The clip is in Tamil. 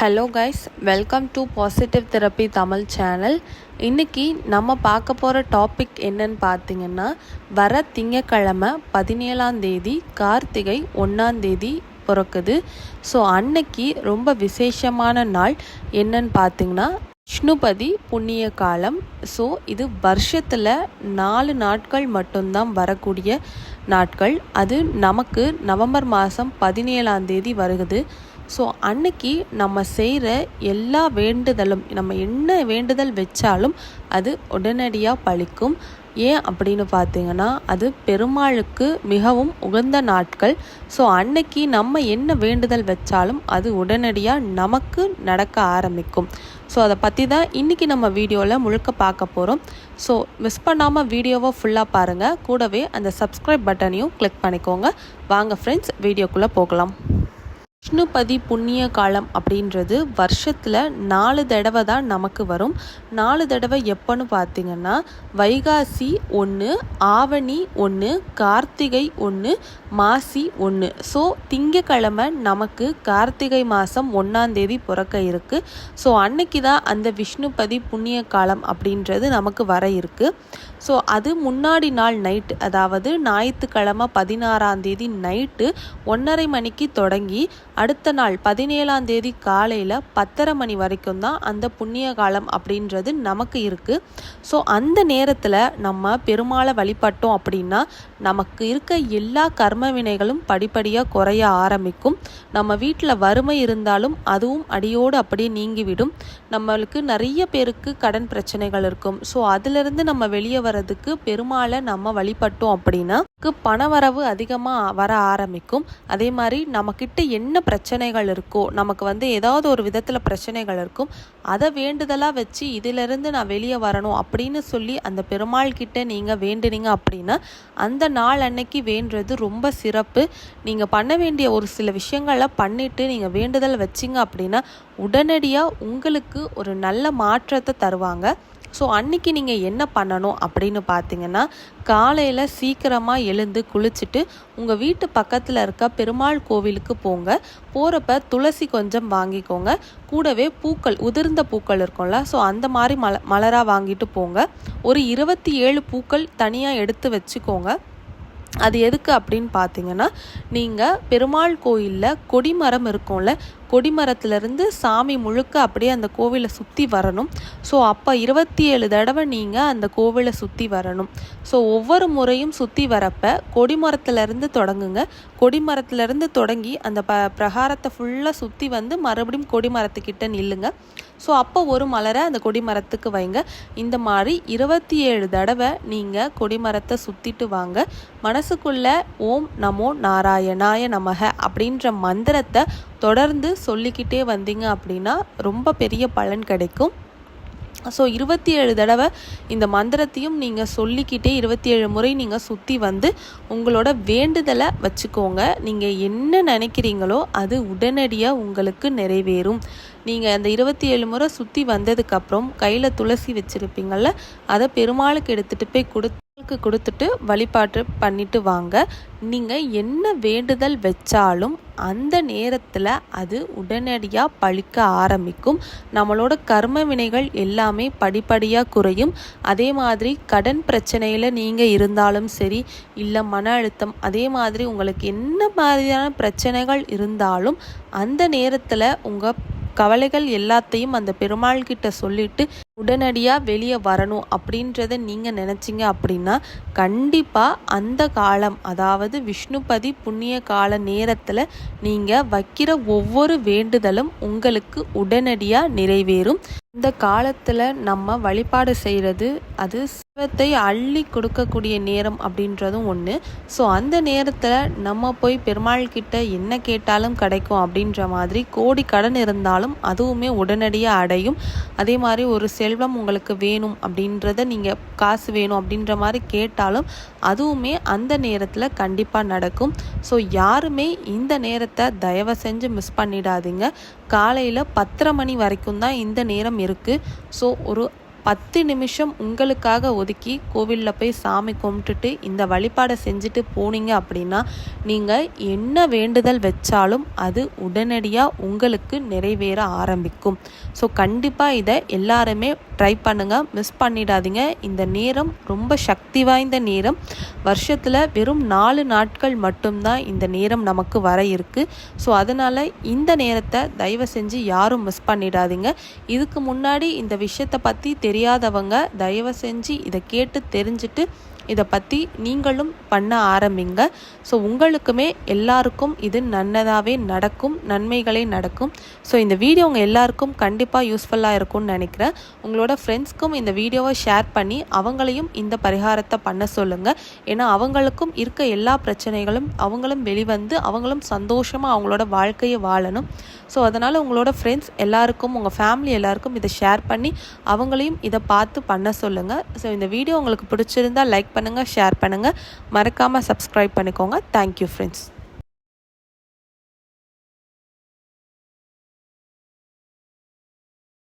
Hello guys welcome to positive therapy Tamil channel இன்றைக்கி நம்ம பார்க்க போகிற டாபிக் என்னன்னு பார்த்தீங்கன்னா வர திங்கக்கிழமை பதினேழாம் தேதி கார்த்திகை ஒன்றாம் தேதி பிறக்குது. ஸோ அன்னைக்கு ரொம்ப விசேஷமான நாள் என்னன்னு பார்த்தீங்கன்னா விஷ்ணுபதி புண்ணிய காலம். ஸோ இது வருஷத்தில் நாலு நாட்கள் மட்டும்தான் வரக்கூடிய நாட்கள். அது நமக்கு நவம்பர் மாதம் பதினேழாம் தேதி வருகுது. ஸோ அன்னைக்கு நம்ம செய்கிற எல்லா வேண்டுதலும் நம்ம என்ன வேண்டுதல் வச்சாலும் அது உடனடியாக பழிக்கும். ஏன் அப்படின்னு பார்த்தீங்கன்னா அது பெருமாளுக்கு மிகவும் உகந்த நாட்கள். ஸோ அன்னைக்கு நம்ம என்ன வேண்டுதல் வச்சாலும் அது உடனடியாக நமக்கு நடக்க ஆரம்பிக்கும். ஸோ அதை பற்றி தான் இன்றைக்கி நம்ம வீடியோவில் முழுக்க பார்க்க போகிறோம் ஸோ மிஸ் பண்ணாமல் வீடியோவை ஃபுல்லாக பாருங்கள் கூடவே அந்த சப்ஸ்கிரைப் பட்டனையும் கிளிக் பண்ணிக்கோங்க. வாங்க ஃப்ரெண்ட்ஸ் வீடியோக்குள்ளே போகலாம். விஷ்ணுபதி புண்ணிய காலம் அப்படின்றது வருஷத்தில் நாலு தடவை தான் நமக்கு வரும். நாலு தடவை எப்போன்னு பார்த்தீங்கன்னா வைகாசி ஒன்று ஆவணி ஒன்று கார்த்திகை ஒன்று மாசி ஒன்று ஸோ திங்கக்கிழமை நமக்கு கார்த்திகை மாதம் ஒன்றாந்தேதி பிறக்க இருக்குது ஸோ அன்னைக்கு தான் அந்த விஷ்ணுபதி புண்ணிய காலம் அப்படின்றது நமக்கு வர இருக்குது ஸோ அது முன்னாடி நாள் நைட்டு அதாவது ஞாயிற்றுக்கிழமை பதினாறாம் தேதி நைட்டு ஒன்றரை மணிக்கு தொடங்கி அடுத்த நாள் பதினேழாம் தேதி காலையில் பத்தரை மணி வரைக்கும் தான் அந்த புண்ணிய காலம் அப்படின்றது நமக்கு இருக்குது ஸோ அந்த நேரத்தில் நம்ம பெருமாளை வழிபட்டோம் அப்படின்னா நமக்கு இருக்க எல்லா கர்ம வினைகளும் படிப்படியாக குறைய ஆரம்பிக்கும். நம்ம வீட்டில் வறுமை இருந்தாலும் அதுவும் அடியோடு அப்படியே நீங்கிவிடும். நம்மளுக்கு நிறைய பேருக்கு கடன் பிரச்சனைகள் இருக்கும். ஸோ அதிலிருந்து நம்ம வெளியே வர்றதுக்கு பெருமாளை நம்ம வழிபட்டோம் அப்படின்னா பணவரவு அதிகமாக வர ஆரம்பிக்கும். அதே மாதிரி நம்மக்கிட்ட என்ன பிரச்சனைகள் இருக்கோ நமக்கு வந்து ஏதாவது ஒரு விதத்தில் பிரச்சனைகள் இருக்கும் அதை வேண்டுதலாக வச்சு இதிலிருந்து நான் வெளியே வரணும் அப்படின்னு சொல்லி அந்த பெருமாள் கிட்ட நீங்கள் வேண்டுனீங்க அப்படின்னா அந்த நாள் அன்னைக்கு வேண்டுறது ரொம்ப சிறப்பு. நீங்கள் பண்ண வேண்டிய ஒரு சில விஷயங்களை பண்ணிவிட்டு நீங்கள் வேண்டுதல் வச்சிங்க அப்படின்னா உடனடியாக உங்களுக்கு ஒரு நல்ல மாற்றத்தை தருவாங்க. ஸோ அன்றைக்கி நீங்கள் என்ன பண்ணணும் அப்படின்னு பார்த்தீங்கன்னா காலையில் சீக்கிரமாக எழுந்து குளிச்சுட்டு உங்கள் வீட்டு பக்கத்தில் இருக்க பெருமாள் கோவிலுக்கு போங்க. போகிறப்ப துளசி கொஞ்சம் வாங்கிக்கோங்க. கூடவே பூக்கள் உதிர்ந்த பூக்கள் இருக்கும்ல ஸோ அந்த மாதிரி மல மலராக வாங்கிட்டு போங்க. ஒரு இருபத்தி ஏழு பூக்கள் தனியாக எடுத்து வச்சுக்கோங்க. அது எதுக்கு அப்படின்னு பார்த்தீங்கன்னா நீங்கள் பெருமாள் கோயிலில் கொடிமரம் இருக்கும்ல கொடிமரத்துலேருந்து சாமி முழுக்க அப்படியே அந்த கோவிலை சுற்றி வரணும். ஸோ அப்போ இருபத்தி ஏழு தடவை நீங்கள் அந்த கோவிலை சுற்றி வரணும். ஸோ ஒவ்வொரு முறையும் சுற்றி வரப்போ கொடிமரத்துலேருந்து தொடங்குங்க. கொடிமரத்துலேருந்து தொடங்கி அந்த ப பிரகாரத்தை ஃபுல்லாக சுற்றி வந்து மறுபடியும் கொடிமரத்துக்கிட்ட நில்லுங்க. ஸோ அப்போ ஒரு மலரை அந்த கொடிமரத்துக்கு வைங்க. இந்த மாதிரி இருபத்தி ஏழு தடவை நீங்கள் கொடிமரத்தை சுற்றிட்டு வாங்க. மனசுக்குள்ளே ஓம் நமோ நாராயணாய நமக அப்படின்ற மந்திரத்தை தொடர்ந்து சொல்லிக்கிட்டே வந்தீங்க அப்படின்னா ரொம்ப பெரிய பலன் கிடைக்கும். ஸோ இருபத்தி ஏழு தடவை இந்த மந்திரத்தையும் நீங்கள் சொல்லிக்கிட்டே இருபத்தி ஏழு முறை நீங்கள் சுற்றி வந்து உங்களோட வேண்டுதலை வச்சுக்கோங்க. நீங்கள் என்ன நினைக்கிறீங்களோ அது உடனடியாக உங்களுக்கு நிறைவேறும். நீங்கள் அந்த இருபத்தி ஏழு முறை சுற்றி வந்ததுக்கப்புறம் கையில் துளசி வச்சுருப்பீங்கள அதை பெருமாளுக்கு எடுத்துகிட்டு போய் கொடு கொடுத்துட்டு வழிபாட்டு பண்ணிட்டு வாங்க. நீங்கள் என்ன வேண்டுதல் வச்சாலும் அந்த நேரத்தில் அது உடனடியாக பழிக்க ஆரம்பிக்கும். நம்மளோட கர்ம வினைகள் எல்லாமே படிப்படியாக குறையும். அதே மாதிரி கடன் பிரச்சனையில் நீங்கள் இருந்தாலும் சரி இல்லை மன அழுத்தம் அதே மாதிரி உங்களுக்கு என்ன மாதிரியான பிரச்சனைகள் இருந்தாலும் அந்த நேரத்தில் உங்கள் கவலைகள் எல்லாத்தையும் அந்த பெருமாள் கிட்ட சொல்லிட்டு உடனடியாக வெளியே வரணும் அப்படின்றத நீங்கள் நினச்சிங்க அப்படின்னா கண்டிப்பாக அந்த காலம் அதாவது விஷ்ணுபதி புண்ணிய கால நேரத்தில் நீங்கள் வைக்கிற ஒவ்வொரு வேண்டுதலும் உங்களுக்கு உடனடியாக நிறைவேறும். இந்த காலத்தில் நம்ம வழிபாடு செய்கிறது அது செல்வத்தை அள்ளி கொடுக்கக்கூடிய நேரம் அப்படின்றதும் ஒன்று ஸோ அந்த நேரத்தில் நம்ம போய் பெருமாள் கிட்ட என்ன கேட்டாலும் கிடைக்கும் அப்படின்ற மாதிரி கோடி கடன் இருந்தாலும் அதுவுமே உடனடியாக அடையும். அதே மாதிரி ஒரு செல்வம் உங்களுக்கு வேணும் அப்படின்றத நீங்கள் காசு வேணும் அப்படின்ற மாதிரி கேட்டாலும் அதுவுமே அந்த நேரத்தில் கண்டிப்பாக நடக்கும். ஸோ யாருமே இந்த நேரத்தை தயவு செஞ்சு மிஸ் பண்ணிடாதீங்க. காலையில் பத்தரை மணி வரைக்கும் தான் இந்த நேரம் இருக்குது ஸோ ஒரு பத்து நிமிஷம் உங்களுக்காக ஒதுக்கி கோவிலில் போய் சாமி கும்பிட்டுட்டு இந்த வழிபாடை செஞ்சுட்டு போனீங்க அப்படின்னா நீங்கள் என்ன வேண்டுதல் வச்சாலும் அது உடனடியாக உங்களுக்கு நிறைவேற ஆரம்பிக்கும். ஸோ கண்டிப்பாக இதை எல்லாருமே ட்ரை பண்ணுங்கள் மிஸ் பண்ணிடாதீங்க. இந்த நேரம் ரொம்ப சக்தி வாய்ந்த நேரம். வருஷத்தில் வெறும் நாலு நாட்கள் மட்டும்தான் இந்த நேரம் நமக்கு வர இருக்குது ஸோ அதனால் இந்த நேரத்தை தயவு செஞ்சு யாரும் மிஸ் பண்ணிடாதீங்க. இதுக்கு முன்னாடி இந்த விஷயத்தை பற்றி தெரியாதவங்க தயவு செஞ்சு இதை கேட்டு தெரிஞ்சுட்டு இதை பற்றி நீங்களும் பண்ண ஆரம்பிங்க. ஸோ உங்களுக்குமே எல்லாருக்கும் இது நன்னதாகவே நடக்கும் நன்மைகளே நடக்கும். ஸோ இந்த வீடியோ உங்கள் எல்லாருக்கும் கண்டிப்பாக யூஸ்ஃபுல்லாக இருக்கும்னு நினைக்கிறேன். உங்களோட ஃப்ரெண்ட்ஸ்க்கும் இந்த வீடியோவை ஷேர் பண்ணி அவங்களையும் இந்த பரிகாரத்தை பண்ண சொல்லுங்கள் ஏன்னா அவங்களுக்கும் இருக்க எல்லா பிரச்சனைகளும் அவங்களும் வெளிவந்து அவங்களும் சந்தோஷமாக அவங்களோட வாழ்க்கையை வாழணும். ஸோ அதனால் உங்களோட ஃப்ரெண்ட்ஸ் எல்லாருக்கும் உங்கள் ஃபேமிலி எல்லாருக்கும் இதை ஷேர் பண்ணி அவங்களையும் இதை பார்த்து பண்ண சொல்லுங்கள் ஸோ இந்த வீடியோ உங்களுக்கு பிடிச்சிருந்தா லைக் பண்ணுங்கள் ஷேர் பண்ணுங்கள் மறக்காமல் சப்ஸ்கிரைப் பண்ணிக்கோங்க. Thank you friends